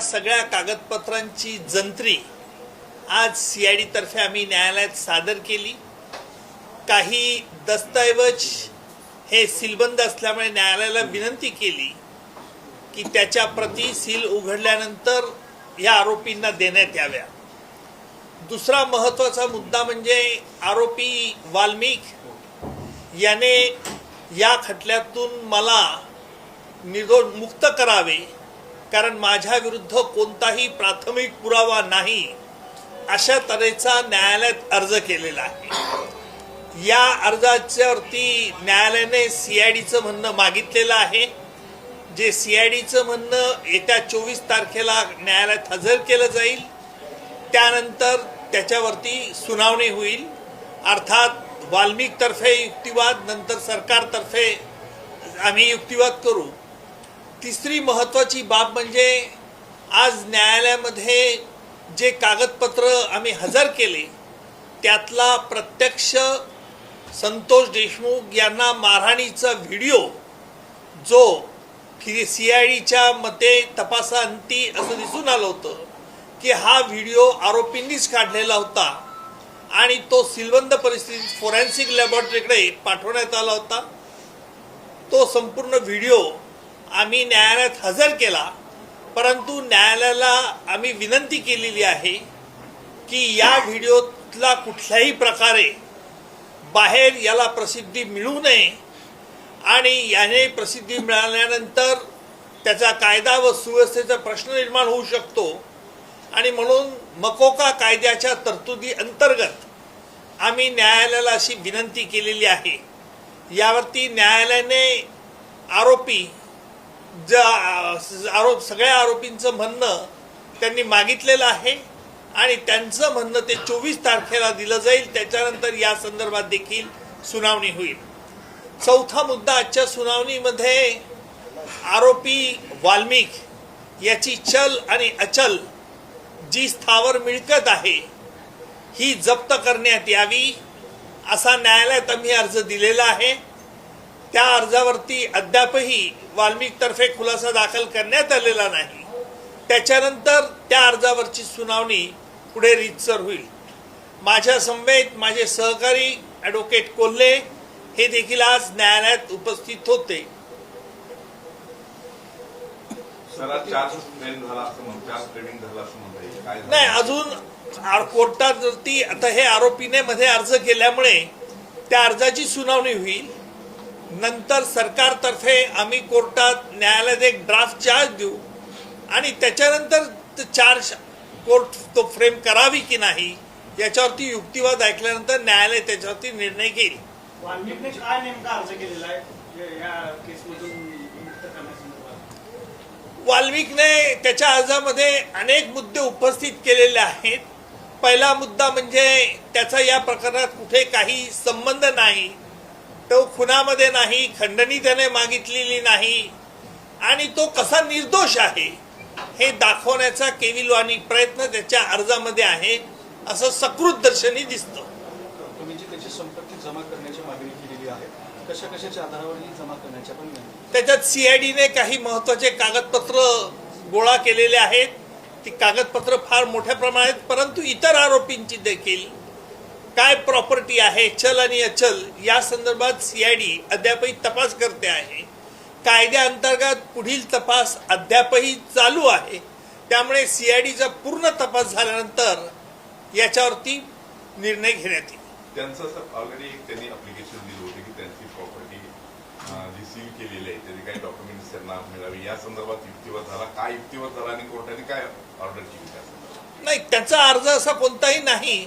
या सगळ्या कागदपत्रांची जंत्री आज सी आय डीतर्फे आम्ही न्यायालयात सादर केली. काही दस्तऐवज हे सीलबंद असल्यामुळे न्यायालयाला विनंती केली की त्याच्या प्रती सील उघडल्यानंतर या आरोपींना देण्यात याव्या. दुसरा महत्त्वाचा मुद्दा म्हणजे आरोपी वाल्मिक याने या खटल्यातून मला निर्दोष मुक्त करावे कारण माझ्या विरुद्ध कोणताही प्राथमिक पुरावा नाही अशा तऱ्हेचा न्यायालयात अर्ज केलेला आहे. या अर्जाच्यावरती न्यायालयाने सी आय डीचं म्हणणं मागितलेलं आहे. जे सी आय डीचं म्हणणं येत्या चोवीस तारखेला न्यायालयात हजर केलं जाईल त्यानंतर त्याच्यावरती सुनावणी होईल. अर्थात वाल्मिकतर्फे युक्तिवाद नंतर सरकारतर्फे आम्ही युक्तिवाद करू. तिसरी महत्त्वाची बाब म्हणजे आज न्यायालयामध्ये जे कागदपत्र आम्ही हजर केले त्यातला प्रत्यक्ष संतोष देशमुख यांना मारहाणीचा व्हिडिओ जो फि सी आय डीच्या मते तपासाअंती असं दिसून आलं होतं की हा व्हिडिओ आरोपींनीच काढलेला होता आणि तो सिलबंद परिस्थितीत फोरेन्सिक लॅबॉरेटरीकडे पाठवण्यात आला होता. तो संपूर्ण व्हिडिओ आम्ही न्यायालयात हजर केला परंतु न्यायालयाला आम्ही विनंती केलेली आहे की या व्हिडिओतला कुठल्याही प्रकारे बाहेर याला प्रसिद्धी मिळू नये आणि याने प्रसिद्धी मिळाल्यानंतर त्याचा कायदा व सुव्यवस्थेचा प्रश्न निर्माण होऊ शकतो. आणि म्हणून मकोका कायद्याच्या तरतुदी अंतर्गत आम्ही न्यायालयाला अशी विनंती केलेली आहे. यावरती न्यायालयाने आरोपी ज आरोप सगळ्या आरोपींचं म्हणणं त्यांनी मागितलेलं आहे आणि त्यांचं म्हणणं ते चोवीस तारखेला दिलं जाईल. त्याच्यानंतर या संदर्भात देखील सुनावणी होईल. चौथा मुद्दा आजच्या सुनावणीमध्ये आरोपी वाल्मिक याची चल आणि अचल जी स्थावर मिळकत आहे ही जप्त करण्यात यावी असा न्यायालयात आम्ही अर्ज दिलेला आहे. त्या अर्जावरती अद्यापही वाल्मिकतर्फे खुलासा दाखल करण्यात आलेला नाही. त्याच्यानंतर त्या अर्जावरची सुनावणी पुढे रीतसर होईल. माझ्या समवेत माझे सहकारी ॲडव्होकेट कोल्हे हे देखील आज न्यायालयात उपस्थित होते? नाही अजून कोर्टावरती आता हे आरोपीने मध्ये अर्ज केल्यामुळे त्या अर्जाची सुनावणी होईल. नंतर सरकारतर्फे आम्ही कोर्टात न्यायालयात एक ड्राफ्ट चार्ज देऊ. आणि त्याच्यानंतर ते चार्ज कोर्ट तो फ्रेम करावी की नाही याच्यावरती युक्तिवाद ऐकल्यानंतर न्यायालय त्याच्यावरती निर्णय घेईल. वाल्मिकने त्याच्या अर्जामध्ये अनेक मुद्दे उपस्थित केलेले आहेत. पहिला मुद्दा म्हणजे त्याचा या प्रकरणात कुठे काही संबंध नाही. तो खुनामध्ये नाही खंडणी त्याने मागितलेली नाही. आणि तो कसा निर्दोष आहे हे दाखवण्याचा केविलवाणी प्रयत्न त्याच्या अर्जामध्ये आहे असं सकृत दर्शनी दिसतं. त्याच्यात सीआयडीने काही महत्त्वाचे कागदपत्र गोळा केलेले आहेत. ती कागदपत्र फार मोठ्या प्रमाणात परंतु इतर आरोपींची देखील काय प्रॉपर्टी आहे चल आणि अचल या संदर्भात सीआयडी अद्यापही तपास करते आहे. कायद्याअंतर्गत पुढील तपास अद्यापही चालू आहे. त्यामुळे सीआयडीचा पूर्ण तपास झाल्यानंतर याच्यावरती निर्णय घेण्यात येईल. त्यांचं ऑलरेडी त्यांनी अप्लिकेशन दिली होती की त्यांची प्रॉपर्टी केलेली आहे त्याची काही डॉक्युमेंट्स त्यांना मिळावी. या संदर्भात युक्तिवाद झाला. काय युक्तिवाद झाला आणि कोर्टाने काय ऑर्डर केली नाही त्याचा अर्ज असा कोणताही नाही.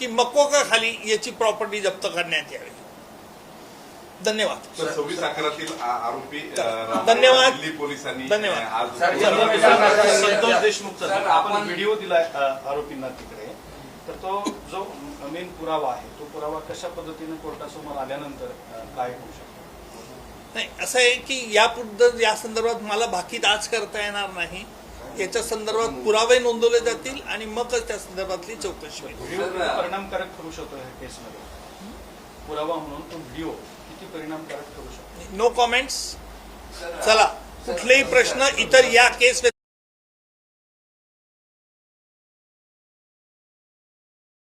की मकोका खाली याची प्रॉपर्टी जप्त करण्यात यावी. धन्यवाद. सव्वीस अकरातील आरोपी धन्यवाद. दिल्ली पोलिसांनी धन्यवाद. संतोष देशमुखचा सर, आपण व्हिडिओ दिलाय अ, आरोपींना तिकडे. तर तो जो मेन पुरावा आहे तो पुरावा कशा पद्धतीने कोर्टासमोर आल्यानंतर काय होऊ शकतो? नाही असं आहे की यापुढं या संदर्भात मला भाकीत आज करता येणार नाही. याच्या संदर्भात पुरावे नोंदवले जातील आणि मगच त्या संदर्भातली चौकशी होईल. परिणामकारक ठरू शकतो ह्या केसमध्ये. पुरावा म्हणून तो व्हिडिओ किती परिणामकारक ठरू शकतो? नो कॉमेंट्स चला. कुठलेही प्रश्न इतर या केस